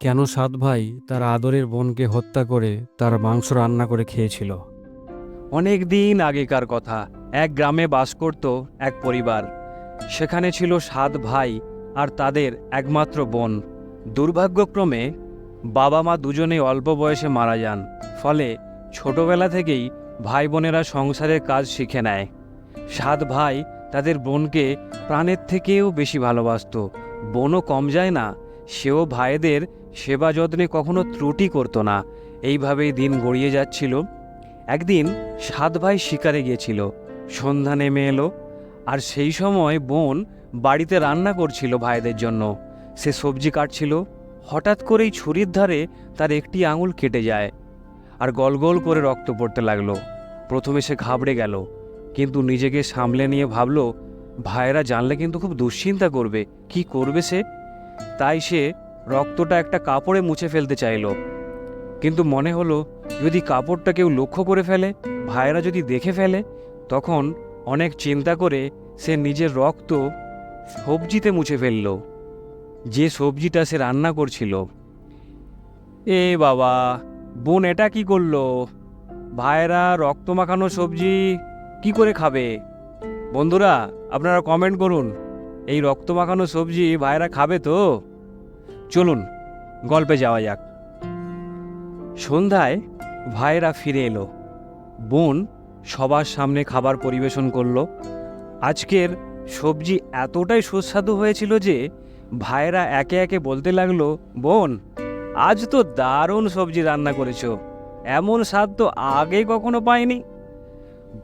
কেন সাত ভাই তার আদরের বোনকে হত্যা করে তার মাংস রান্না করে খেয়েছিল? অনেক দিন আগেকার কথা। এক গ্রামে বাস করত এক পরিবার। সেখানে ছিল সাত ভাই আর তাদের একমাত্র বোন। দুর্ভাগ্যক্রমে বাবা মা দুজনেই অল্প বয়সে মারা যান। ফলে ছোটবেলা থেকেই ভাই বোনেরা সংসারের কাজ শিখে নেয়। সাত ভাই তাদের বোনকে প্রাণের থেকেও বেশি ভালোবাসত। বোনও কম যায় না, সেও ভাইদের সেবা যত্নে কখনো ত্রুটি করতো না। এইভাবেই দিন গড়িয়ে যাচ্ছিল। একদিন সাত ভাই শিকারে গিয়েছিল। সন্ধ্যা নেমে এলো। আর সেই সময় বোন বাড়িতে রান্না করছিল ভাইদের জন্য। সে সবজি কাটছিল। হঠাৎ করেই ছুরির ধারে তার একটি আঙুল কেটে যায় আর গল গল করে রক্ত পড়তে লাগল। প্রথমে সে ঘাবড়ে গেল। কিন্তু নিজেকে সামলে নিয়ে ভাবলো ভাইয়েরা জানলে কিন্তু খুব দুশ্চিন্তা করবে। কি করবে সে? তাই সে রক্তটা একটা কাপড়ে মুছে ফেলতে চাইলো। কিন্তু মনে হলো, যদি কাপড়টা কেউ লক্ষ্য করে ফেলে, ভাইয়েরা যদি দেখে ফেলে, তখন অনেক চিন্তা করে সে নিজের রক্ত সবজিতে মুছে ফেলল। যে সবজিটা সে রান্না করছিল। এ বাবা, বোন এটা কি করল? ভাইয়েরা রক্ত মাখানো সবজি কি করে খাবে? বন্ধুরা, আপনারা কমেন্ট করুন। এই রক্ত মাখানো সবজি ভাইরা খাবে তো? চলুন, গল্পে যাওয়া যাক। সন্ধ্যায় ভাইয়েরা ফিরে এলো। বোন সবার সামনে খাবার পরিবেশন করল। আজকের সবজি এতটাই সুস্বাদু হয়েছিল যে ভাইয়েরা একে একে বলতে লাগল, বোন, আজ তো দারুণ সবজি রান্না করেছ। এমন স্বাদ তো আগে কখনো পাইনি।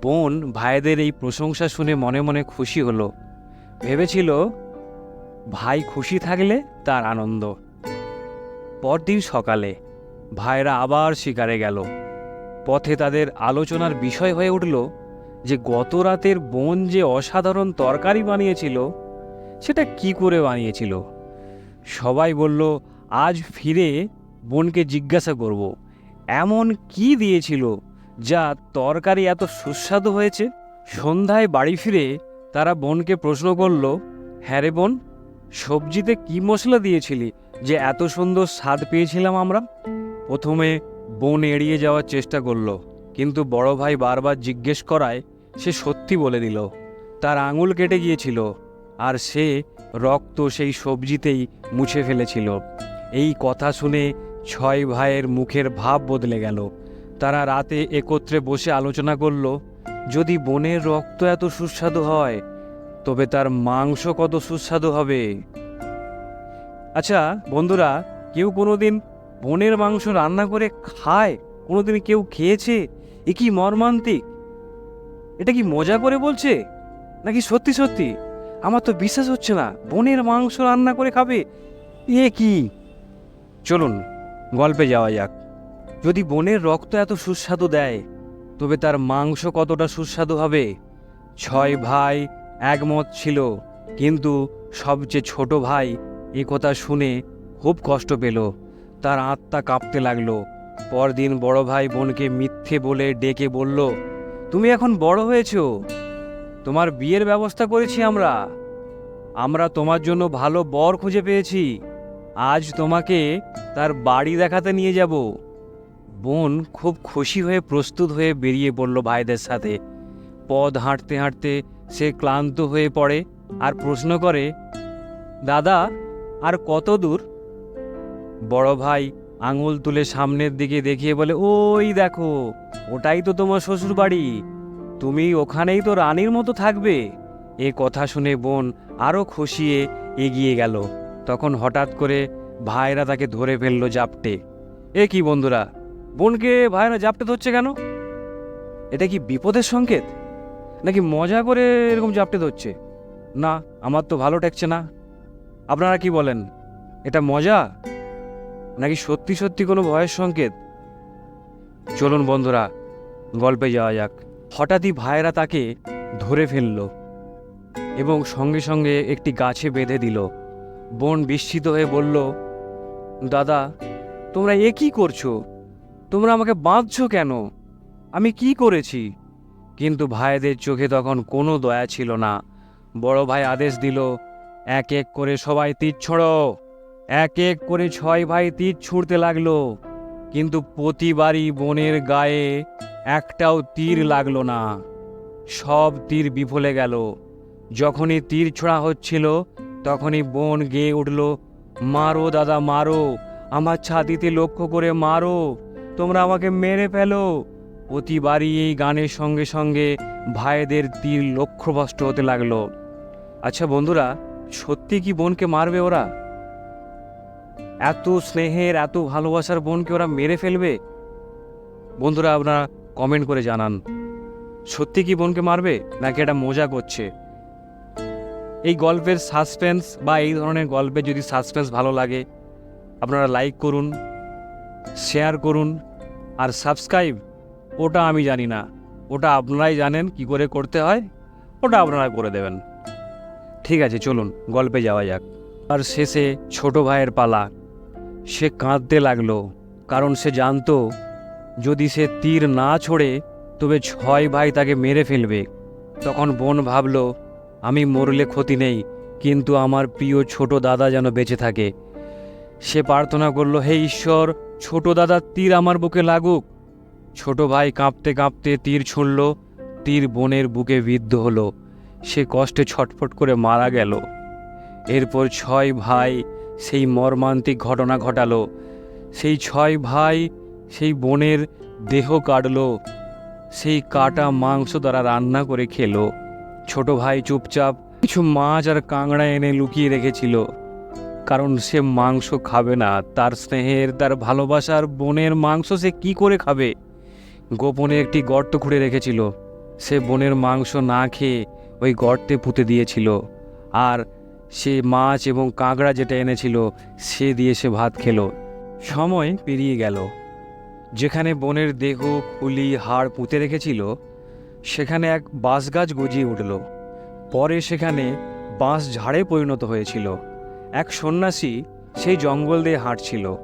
বোন ভাইদের এই প্রশংসা শুনে মনে মনে খুশি হলো। ভেবেছিল ভাই খুশি থাকলে তার আনন্দ। পরদিন সকালে ভাইরা আবার শিকারে গেল। পথে তাদের আলোচনার বিষয় হয়ে উঠল যে গত রাতের বোন যে অসাধারণ তরকারি বানিয়েছিল, সেটা কি করে বানিয়েছিল? সবাই বলল, আজ ফিরে বোনকে জিজ্ঞাসা করব। এমন কি দিয়েছিল যা তরকারি এত সুস্বাদু হয়েছে? সন্ধ্যায় বাড়ি ফিরে তারা বোনকে প্রশ্ন করল হ্যাঁ রে বোন সবজিতে কি মশলা দিয়েছিলি যে এত সুন্দর স্বাদ পেয়েছিলাম আমরা? প্রথমে বোন এড়িয়ে যাওয়ার চেষ্টা করল, কিন্তু বড় ভাই বারবার জিজ্ঞেস করায় সে সত্যি বলে দিল। তার আঙুল কেটে গিয়েছিল, আর সে রক্ত সেই সবজিতেই মুছে ফেলেছিল। এই কথা শুনে ছয় ভাইয়ের মুখের ভাব বদলে গেল। তারা রাতে একত্রে বসে আলোচনা করল, যদি বোনের রক্ত এত সুস্বাদু হয় তবে তার মাংস কত সুস্বাদু হবে। আচ্ছা বন্ধুরা, কেউ কোনোদিন বোনের মাংস রান্না করে খায়? কোনোদিন কেউ খেয়েছে? এ কি মর্মান্তিক? এটা কি মজা করে বলছে? নাকি সত্যি সত্যি? আমার তো বিশ্বাস হচ্ছে না, বোনের মাংস রান্না করে খাবে। এ কি? চলুন, গল্পে যাওয়া যাক। যদি বোনের রক্ত এত সুস্বাদু দেয়, তবে তার মাংস কতটা সুস্বাদু হবে? ছয় ভাই একমত ছিল, কিন্তু সবচেয়ে ছোট ভাই এ কথা শুনে খুব কষ্ট পেল। তার আত্মা কাঁপতে লাগল। পরদিন বড় ভাই বোনকে মিথ্যে বলে ডেকে বলল, তুমি এখন বড় হয়েছো। তোমার বিয়ের ব্যবস্থা করেছি আমরা। আমরা তোমার জন্য ভালো বর খুঁজে পেয়েছি। আজ তোমাকে তার বাড়ি দেখাতে নিয়ে যাব। বোন খুব খুশি হয়ে প্রস্তুত হয়ে বেরিয়ে পড়ল ভাইদের সাথে। পদ হাঁটতে হাঁটতে সে ক্লান্ত হয়ে পড়ে আর প্রশ্ন করে, দাদা, আর কত দূর? বড় ভাই আঙুল তুলে সামনের দিকে দেখিয়ে বলে, ওই দেখো, ওটাই তো তোমার শ্বশুর বাড়ি তুমি ওখানেই তো রানীর মতো থাকবে। এ কথা শুনে বোন আরও খুশিয়ে এগিয়ে গেল। তখন হঠাৎ করে ভাইরা তাকে ধরে ফেলল জাপটে। এ কি বন্ধুরা, বোনকে ভাইরা জাপটে ধরছে কেন? এটা কি বিপদের সংকেত? নাকি মজা করে এরকম জাপটে ধরছে? না, আমার তো ভালো ঠেকছে না। আপনারা কি বলেন? এটা মজা? নাকি সত্যি সত্যি কোনো ভয়ের সংকেত? চলুন বন্ধুরা, গল্পে যাওয়া যাক। হঠাৎই ভাইয়েরা তাকে ধরে ফেলল এবং সঙ্গে সঙ্গে একটি গাছে বেঁধে দিল। বোন বিস্মিত হয়ে বলল, দাদা, তোমরা এ কি করছ? তোমরা আমাকে বাঁধছো কেন? আমি কি করেছি? কিন্তু ভাইদের চোখে তখন কোনো দয়া ছিল না। বড় ভাই আদেশ দিল, এক এক করে সবাই তীর ছড়ো। এক এক করে ছয় ভাই তীর ছুঁড়তে লাগল। কিন্তু প্রতিবারই বোনের গায়ে একটাও তীর লাগল না। সব তীর বিফলে গেল। যখনই তীর ছোড়া হচ্ছিল, তখনই বোন গেয়ে উঠল, মারো দাদা, মারো। আমার ছাতিতে লক্ষ্য করে মারো। তোমরা আমাকে মেরে ফেলো। প্রতিবারই এই গানের সঙ্গে সঙ্গে ভাইদের তীর লক্ষ্যভ্রষ্ট হতে লাগল। আচ্ছা বন্ধুরা, সত্যি কি বোনকে মারবে ওরা? এত স্নেহের, এত ভালোবাসার বোনকে ওরা মেরে ফেলবে? বন্ধুরা, আপনারা কমেন্ট করে জানান। সত্যি কি বোনকে মারবে? নাকি এটা মজা করছে? এই গল্পের সাসপেন্স বা এই ধরনের গল্পে যদি সাসপেন্স ভালো লাগে, আপনারা লাইক করুন শেয়ার করুন, আর সাবস্ক্রাইব ওটা আমি জানি না। ওটা আপনারাই জানেন কি করে করতে হয়। ওটা আপনারা করে দেবেন। ঠিক আছে, চলুন, গল্পে যাওয়া যাক। আর শেষে ছোট ভাইয়ের পালা। সে কাঁদতে লাগল, কারণ সে জানতো, যদি সে তীর না ছোড়ে, তবে ছয় ভাই তাকে মেরে ফেলবে। তখন বোন ভাবল, আমি মরলে ক্ষতি নেই, কিন্তু আমার প্রিয় ছোট দাদা যেন বেঁচে থাকে। সে প্রার্থনা করল, হে ঈশ্বর, ছোট দাদার তীর আমার বুকে লাগুক। ছোট ভাই কাঁপতে কাঁপতে তীর ছুঁড়ল, তীর বোনের বুকে বিদ্ধ হলো। সে কষ্টে ছটফট করে মারা গেল। এরপর ছয় ভাই সেই মর্মান্তিক ঘটনা ঘটালো। সেই ছয় ভাই সেই বোনের দেহ কাটল। সেই কাটা মাংস দ্বারা রান্না করে খেলো। ছোট ভাই চুপচাপ কিছু মাছ আর কাঁকড়া এনে লুকিয়ে রেখেছিল। কারণ সে মাংস খাবে না, তার স্নেহের, তার ভালোবাসার বোনের মাংস সে কি করে খাবে? গোপনে একটি গর্ত খুঁড়ে রেখেছিল। সে বোনের মাংস না খেয়ে ওই গর্তে পুঁতে দিয়েছিল। আর সে মাছ এবং কাঁকড়া যেটা এনেছিল, সে দিয়ে সে ভাত খেলো। সময় পেরিয়ে গেল। যেখানে বনের দেহ, খুলি, হাড় পুঁতে রেখেছিল, সেখানে এক বাঁশ গাছ গজিয়ে উঠল। পরে সেখানে বাঁশ ঝাড়ে পরিণত হয়েছিল। এক সন্ন্যাসী সেই জঙ্গল দিয়ে হাঁটছিল।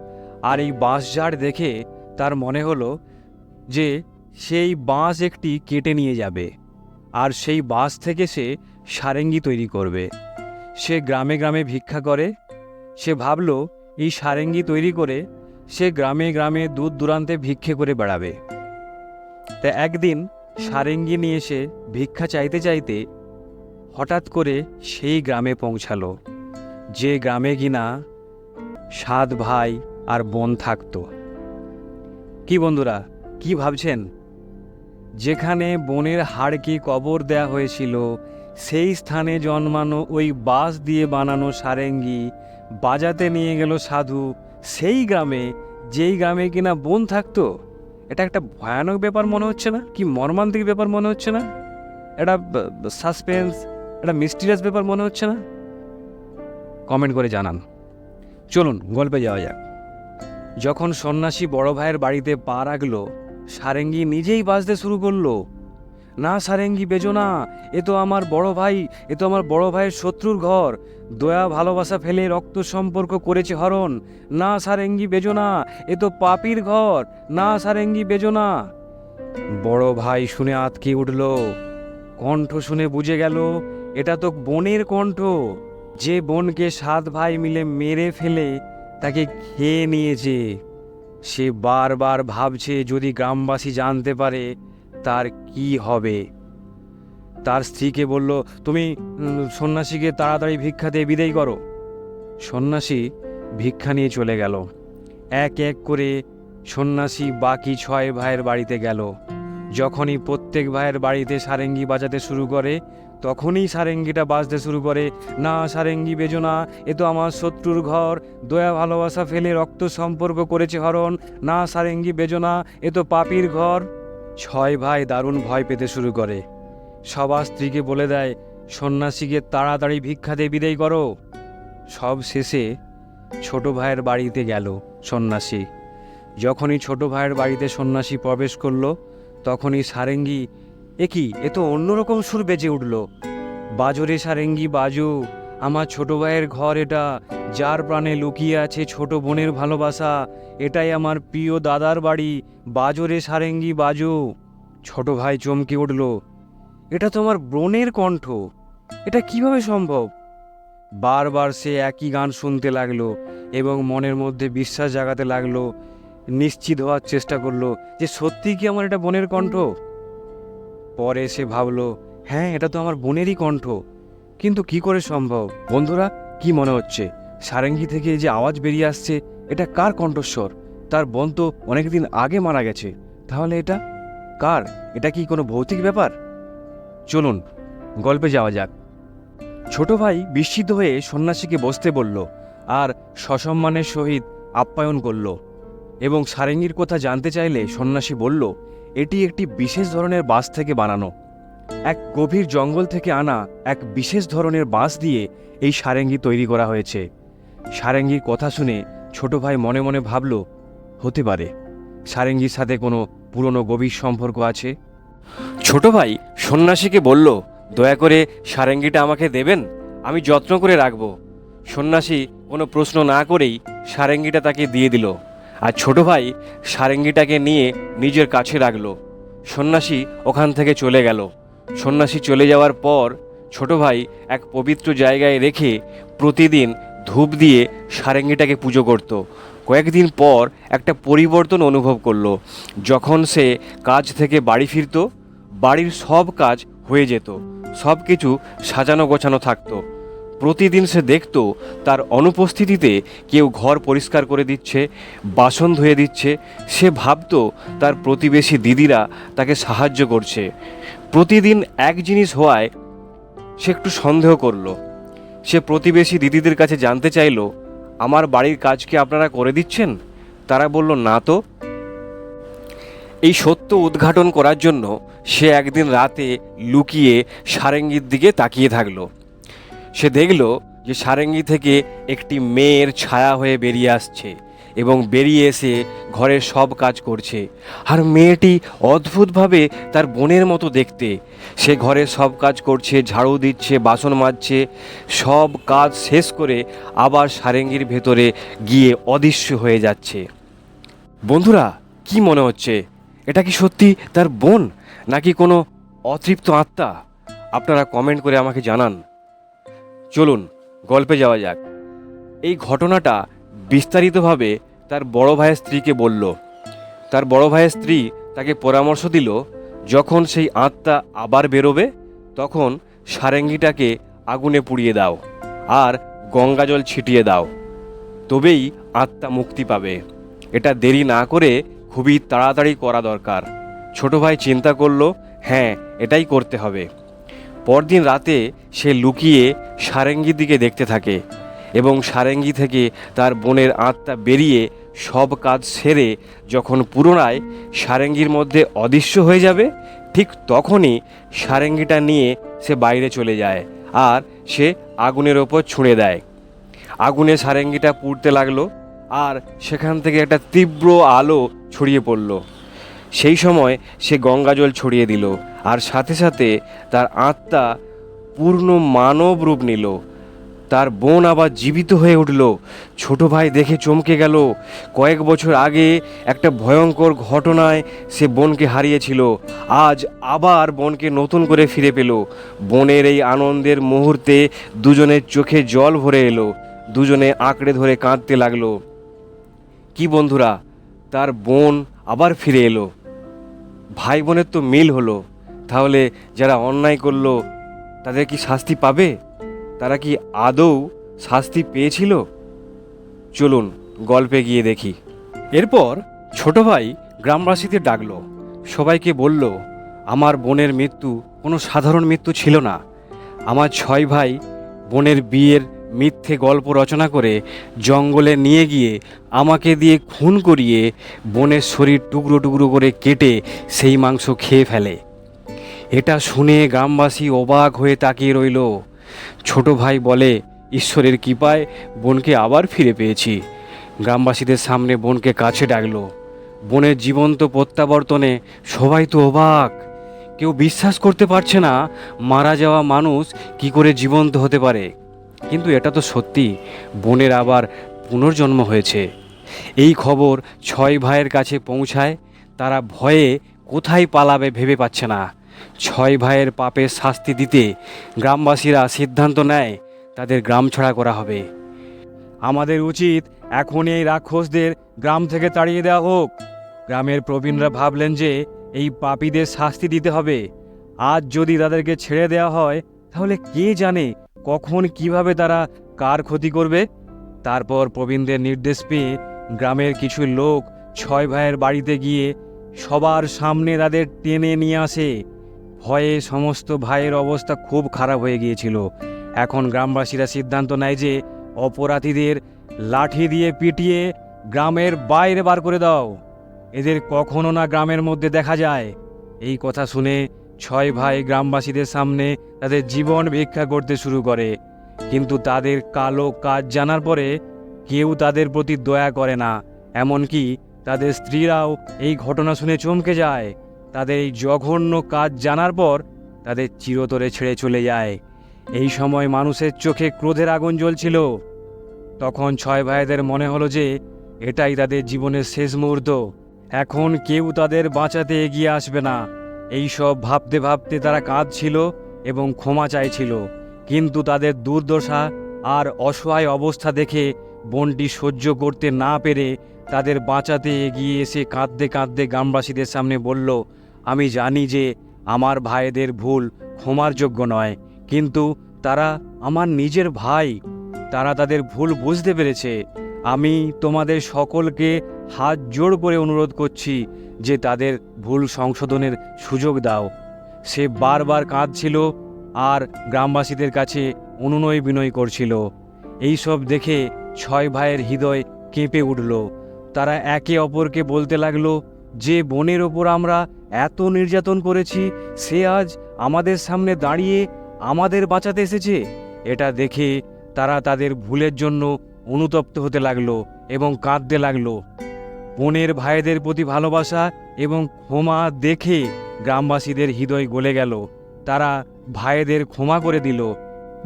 আর এই বাঁশ ঝাড় দেখে তার মনে হলো যে সেই বাঁশ একটি কেটে নিয়ে যাবে, আর সেই বাঁশ থেকে সে সারেঙ্গি তৈরি করবে। সে গ্রামে গ্রামে ভিক্ষা করে। সে ভাবল, এই সারেঙ্গি তৈরি করে সে গ্রামে গ্রামে দূর দূরান্তে ভিক্ষে করে বেড়াবে। তা একদিন সারেঙ্গি নিয়ে এসে ভিক্ষা চাইতে চাইতে হঠাৎ করে সেই গ্রামে পৌঁছালো, যে গ্রামে কিনা সাত ভাই আর বোন থাকতো। কি বন্ধুরা কি ভাবছেন? যেখানে বনের হাড়কে কবর দেয়া হয়েছিল, সেই স্থানে জন্মানো ওই বাঁশ দিয়ে বানানো সারেঙ্গি বাজাতে নিয়ে গেল সাধু। সেই গ্রামে, যেই গ্রামে কিনা বোন থাকতো, এটা একটা ভয়ানক ব্যাপার মনে হচ্ছে না? কি মর্মান্তিক ব্যাপার মনে হচ্ছে না? এটা সাসপেন্স একটা মিস্টিরিয়াস ব্যাপার মনে হচ্ছে না? কমেন্ট করে জানান। চলুন, গল্পে যাওয়া যাক। যখন সন্ন্যাসী বড় ভাইয়ের বাড়িতে পা রাখল সারেঙ্গি নিজেই বাজতে শুরু করল। না সারেঙ্গি, বেজো না। এ তো আমার বড় ভাই, এ তো আমার বড় ভাইয়ের শত্রুর ঘর। দয়া, ভালোবাসা ফেলে রক্ত সম্পর্ক করেছে হরণ। না সারেঙ্গি, বেজো না। এ তো পাপির ঘর। না সারেঙ্গি, বেজো না। বড় ভাই শুনে আতকে উঠল। কণ্ঠ শুনে বুঝে গেল, এটা তো বোনের কণ্ঠ। যে বোনকে সাত ভাই মিলে মেরে ফেলে, তাকে খেয়ে নিয়েছে। সে বারবার ভাবছে যদি গ্রামবাসী জানতে পারে তার কি হবে। তার স্ত্রীকে বলল, তুমি সন্ন্যাসীকে তাড়াতাড়ি ভিক্ষা দিয়ে বিদায় করো। সন্ন্যাসী ভিক্ষা নিয়ে চলে গেল। এক এক করে সন্ন্যাসী বাকি ছয় ভাইয়ের বাড়িতে গেল। যখনই প্রত্যেক ভাইয়ের বাড়িতে সারেঙ্গি বাজাতে শুরু করে তখনই সারেঙ্গিটা বাজতে শুরু করে। না, সারেঙ্গি বেজো না, এ তো আমার শত্রুর ঘর। দয়া, ভালোবাসা ফেলে রক্ত সম্পর্ক করেছে হরণ। না, সারেঙ্গি বেজো না, এ তো পাপির ঘর। ছয় ভাই দারুণ ভয় পেতে শুরু করে। সবার স্ত্রীকে বলে দেয়, সন্ন্যাসীকে তাড়াতাড়ি ভিক্ষা দিয়ে বিদায় করো। সব শেষে ছোট ভাইয়ের বাড়িতে গেল সন্ন্যাসী। যখনই ছোট ভাইয়ের বাড়িতে সন্ন্যাসী প্রবেশ করল, তখনই সারেঙ্গি এ কি? এ তো অন্যরকম সুর বেজে উঠল। বাজরে সারেঙ্গি, বাজু। আমার ছোট ভাইয়ের ঘর এটা, যার প্রাণে লুকিয়ে আছে ছোট বোনের ভালোবাসা, এটাই আমার প্রিয় দাদার বাড়ি। বাজরে সারেঙ্গি, বাজু। ছোট ভাই চমকে উঠল। এটা তো আমার বোনের কণ্ঠ। এটা কীভাবে সম্ভব? বারবার সে একই গান শুনতে লাগল এবং মনের মধ্যে বিশ্বাস জাগাতে লাগল, নিশ্চিত হওয়ার চেষ্টা করল যে সত্যি কি আমার এটা বোনের কণ্ঠ? পরে সে ভাবলো হ্যাঁ এটা তো আমার বোনেরই কণ্ঠ। কিন্তু কি করে সম্ভব? বন্ধুরা, কি মনে হচ্ছে? সারেঙ্গি থেকে যে আওয়াজ বেরিয়ে আসছে, এটা কার কণ্ঠস্বর? তার বোন তো অনেকদিন আগে মারা গেছে। তাহলে এটা কার? এটা কি কোনো ভৌতিক ব্যাপার? চলুন, গল্পে যাওয়া যাক। ছোট ভাই বিস্মিত হয়ে সন্ন্যাসীকে বসতে বলল আর সসম্মানের সহিত আপ্যায়ন করল এবং সারেঙ্গির কথা জানতে চাইলে সন্ন্যাসী বলল এটি একটি বিশেষ ধরনের বাঁশ থেকে বানানো। এক গভীর জঙ্গল থেকে আনা এক বিশেষ ধরনের বাঁশ দিয়ে এই সারেঙ্গি তৈরি করা হয়েছে। সারেঙ্গির কথা শুনে ছোট ভাই মনে মনে ভাবল, হতে পারে। সারেঙ্গির সাথে কোনো পুরনো গভীর সম্পর্ক আছে? ছোট ভাই, সন্ন্যাসীকে বলল, দয়া করে সারেঙ্গিটা আমাকে দেবেন, আমি যত্ন করে রাখব। সন্ন্যাসী কোনো প্রশ্ন না করেই সারেঙ্গিটা তাকে দিয়ে দিল। আর ছোট ভাই সারেঙ্গিটাকে নিয়ে নিজের কাছে রাখল। সন্ন্যাসী ওখান থেকে চলে গেল। সন্ন্যাসী চলে যাওয়ার পর ছোট ভাই এক পবিত্র জায়গায় রেখে প্রতিদিন ধূপ দিয়ে সারেঙ্গিটাকে পুজো করত। কয়েকদিন পর একটা পরিবর্তন অনুভব করল। যখন সে কাজ থেকে বাড়ি ফিরত, বাড়ির সব কাজ হয়ে যেত। সব কিছু সাজানো গোছানো থাকতো। প্রতিদিন সে দেখত তার অনুপস্থিতিতে কেউ ঘর পরিষ্কার করে দিচ্ছে, বাসন ধুয়ে দিচ্ছে। সে ভাবতো তার প্রতিবেশী দিদিরা তাকে সাহায্য করছে। প্রতিদিন এক জিনিস হওয়ায় সে একটু সন্দেহ করল। সে প্রতিবেশী দিদিদের কাছে জানতে চাইলো, আমার বাড়ির কাজ কি আপনারা করে দিচ্ছেন? তারা বলল, না তো। এই সত্য উদ্ঘাটন করার জন্য সে একদিন রাতে লুকিয়ে সারেঙ্গির দিকে তাকিয়ে থাকল। সে দেখল যে সারেঙ্গি থেকে একটি মেয়ের ছায়া হয়ে বেরিয়ে আসছে এবং বেরিয়ে এসে ঘরের সব কাজ করছে। আর মেয়েটি অদ্ভুতভাবে তার বোনের মতো দেখতে। সে ঘরের সব কাজ করছে, ঝাড়ু দিচ্ছে, বাসন মাজছে, সব কাজ শেষ করে আবার সারেঙ্গির ভেতরে গিয়ে অদৃশ্য হয়ে যাচ্ছে। বন্ধুরা, কি মনে হচ্ছে? এটা কি সত্যি তার বোন নাকি কোনো অতৃপ্ত আত্মা? আপনারা কমেন্ট করে আমাকে জানান। চলুন, গল্পে যাওয়া যাক। এই ঘটনাটা বিস্তারিতভাবে তার বড় ভাইয়ের স্ত্রীকে বলল। তার বড় ভাইয়ের স্ত্রী তাকে পরামর্শ দিল, যখন সেই আত্মা আবার বেরোবে, তখন সারেঙ্গিটাকে আগুনে পুড়িয়ে দাও আর গঙ্গাজল ছিটিয়ে দাও। তবেই আত্মা মুক্তি পাবে। এটা দেরি না করে খুবই তাড়াতাড়ি করা দরকার। ছোট ভাই চিন্তা করল হ্যাঁ এটাই করতে হবে। পরদিন রাতে সে লুকিয়ে সারেঙ্গির দিকে দেখতে থাকে এবং সারেঙ্গি থেকে তার বোনের আত্মা বেরিয়ে সব কাজ সেরে যখন পুনরায় সারেঙ্গির মধ্যে অদৃশ্য হয়ে যাবে, ঠিক তখনই সারেঙ্গিটা নিয়ে সে বাইরে চলে যায় আর সে আগুনের ওপর ছুঁড়ে দেয়। আগুনে সারেঙ্গিটা পুড়তে লাগল আর সেখান থেকে একটা তীব্র আলো ছড়িয়ে পড়ল। সেই সময় সে গঙ্গাজল ছড়িয়ে দিল আর সাথে সাথে তার আত্মা পূর্ণ মানব রূপ নিল। তার বোন আবার জীবিত হয়ে উঠল। ছোট ভাই দেখে চমকে গেল। কয়েক বছর আগে একটা ভয়ঙ্কর ঘটনায় সে বোনকে হারিয়েছিল। আজ আবার বোনকে নতুন করে ফিরে পেল। বোনের এই আনন্দের মুহূর্তে দুজনের চোখে জল ভরে এলো। দুজনে আঁকড়ে ধরে কাঁদতে লাগল। কি বন্ধুরা, তার বোন আবার ফিরে এলো। ভাই বোনের তো মিল হলো। তাহলে যারা অন্যায় করল, তাদের কি শাস্তি পাবে? তারা কি আদৌ শাস্তি পেয়েছিল? চলুন গল্পে গিয়ে দেখি। এরপর ছোট ভাই গ্রামবাসীদের ডাকলো। সবাইকে বলল, আমার বোনের মৃত্যু কোনো সাধারণ মৃত্যু ছিল না। আমার ছয় ভাই বোনের বিয়ের মিথ্যে গল্প রচনা করে জঙ্গলে নিয়ে গিয়ে আমাকে দিয়ে খুন করিয়ে বোনের শরীর টুকরো টুকরো করে কেটে সেই মাংস খেয়ে ফেলে। এটা শুনে গ্রামবাসী অবাক হয়ে তাকিয়ে রইল। ছোট ভাই বলে, ঈশ্বরের কৃপায় বোনকে আবার ফিরে পেয়েছি। গ্রামবাসীদের সামনে বোনকে কাছে ডাকলো। বোনের জীবন্ত প্রত্যাবর্তনে সবাই তো অবাক। কেউ বিশ্বাস করতে পারছে না, মারা যাওয়া মানুষ কি করে জীবন্ত হতে পারে। কিন্তু এটা তো সত্যি, বোনের আবার পুনর্জন্ম হয়েছে। এই খবর ছয় ভাইয়ের কাছে পৌঁছায়, তারা ভয়ে কোথায় পালাবে ভেবে পাচ্ছে না। ছয় ভাইয়ের পাপের শাস্তি দিতে গ্রামবাসীরা সিদ্ধান্ত নেয়, তাদের গ্রাম ছড়া করা হবে। আমাদের উচিত এখন এই রাক্ষসদের গ্রাম থেকে তাড়িয়ে দেওয়া হোক। গ্রামের প্রবীণরা ভাবলেন যে এই পাপীদের শাস্তি দিতে হবে। আজ যদি তাদেরকে ছেড়ে দেওয়া হয়, তাহলে কে জানে কখন কীভাবে তারা কার ক্ষতি করবে? তারপর প্রবীণদের নির্দেশ পেয়ে গ্রামের কিছু লোক ছয় ভাইয়ের বাড়িতে গিয়ে সবার সামনে তাদের টেনে নিয়ে আসে। ভয়ে সমস্ত ভাইয়ের অবস্থা খুব খারাপ হয়ে গিয়েছিল। এখন গ্রামবাসীরা সিদ্ধান্ত নেয় যে, অপরাধীদের লাঠি দিয়ে পিটিয়ে গ্রামের বাইরে বার করে দাও। এদের কখনো না গ্রামের মধ্যে দেখা যায়। এই কথা শুনে ছয় ভাই গ্রামবাসীদের সামনে তাদের জীবন ভিক্ষা করতে শুরু করে। কিন্তু তাদের কালো কাজ জানার পরে কেউ তাদের প্রতি দয়া করে না। এমনকি তাদের স্ত্রীরাও এই ঘটনা শুনে চমকে যায়। তাদের এই জঘন্য কাজ জানার পর তাদের চিরতরে ছেড়ে চলে যায়। এই সময় মানুষের চোখে ক্রোধের আগুন জ্বলছিল। তখন ছয় ভাইদের মনে হলো যে, এটাই তাদের জীবনের শেষ মুহূর্ত। এখন কেউ তাদের বাঁচাতে এগিয়ে আসবে না। এই সব ভাবতে ভাবতে তারা কাঁদছিল এবং ক্ষমা চাইছিল। কিন্তু তাদের দুর্দশা আর অসহায় অবস্থা দেখে বনটি সহ্য করতে না পেরে তাদের বাঁচাতে এগিয়ে এসে কাঁদতে কাঁদতে গ্রামবাসীদের সামনে বলল আমি জানি যে আমার ভাইদের ভুল ক্ষমার যোগ্য নয়, কিন্তু তারা আমার নিজের ভাই, তারা তাদের ভুল বুঝতে পেরেছে। আমি তোমাদের সকলকে হাত জোড় করে অনুরোধ করছি যে তাদের ভুল সংশোধনের সুযোগ দাও। সে বারবার কাঁদছিল আর গ্রামবাসীদের কাছে অনুনয় বিনয় করছিল। এই সব দেখে ছয় ভাইয়ের হৃদয় কেঁপে উঠল। তারা একে অপরকে বলতে লাগল, যে বনের ওপর আমরা এত নির্যাতন করেছি, সে আজ আমাদের সামনে দাঁড়িয়ে আমাদের বাঁচাতে এসেছে। এটা দেখে তারা তাদের ভুলের জন্য অনুতপ্ত হতে লাগল এবং কাঁদতে লাগল। বোনের ভাইদের প্রতি ভালোবাসা এবং ক্ষমা দেখে গ্রামবাসীদের হৃদয় গলে গেল। তারা ভাইদের ক্ষমা করে দিল।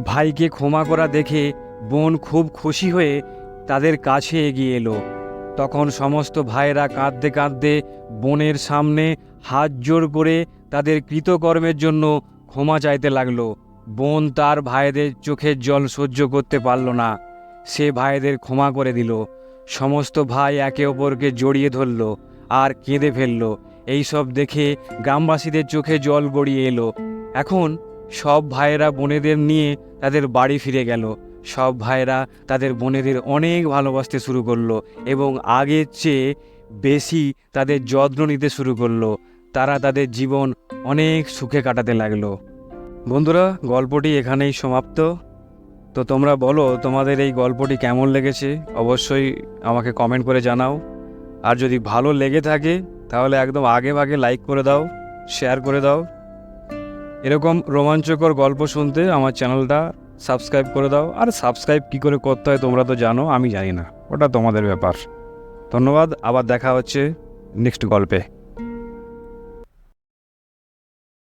ভাইকে ক্ষমা করা দেখে বোন খুব খুশি হয়ে তাদের কাছে এগিয়ে এলো। তখন সমস্ত ভাইয়েরা কাঁদতে কাঁদতে বোনের সামনে হাত জোর করে তাদের কৃতকর্মের জন্য ক্ষমা চাইতে লাগল। বোন তার ভাইদের চোখের জল সহ্য করতে পারল না। সে ভাইদের ক্ষমা করে দিল। সমস্ত ভাই একে অপরকে জড়িয়ে ধরল আর কেঁদে ফেলল। এইসব দেখে গ্রামবাসীদের চোখে জল গড়িয়ে এলো। এখন সব ভাইয়েরা বোনেদের নিয়ে তাদের বাড়ি ফিরে গেল। সব ভাইয়েরা তাদের বোনেদের অনেক ভালোবাসতে শুরু করল এবং আগের চেয়ে বেশি তাদের যত্ন নিতে শুরু করল। তারা তাদের জীবন অনেক সুখে কাটাতে লাগল। বন্ধুরা, গল্পটি এখানেই সমাপ্ত। তো তোমরা বলো, তোমাদের এই গল্পটি কেমন লেগেছে? অবশ্যই আমাকে কমেন্ট করে জানাও। আর যদি ভালো লেগে থাকে, তাহলে একদম আগে ভাগে লাইক করে দাও শেয়ার করে দাও। এরকম রোমাঞ্চকর গল্প শুনতে আমার চ্যানেলটা সাবস্ক্রাইব করে দাও। আর সাবস্ক্রাইব কী করে করতে হয় তোমরা তো জানো, আমি জানি না। ওটা তোমাদের ব্যাপার। ধন্যবাদ, আবার দেখা হচ্ছে নেক্সট গল্পে।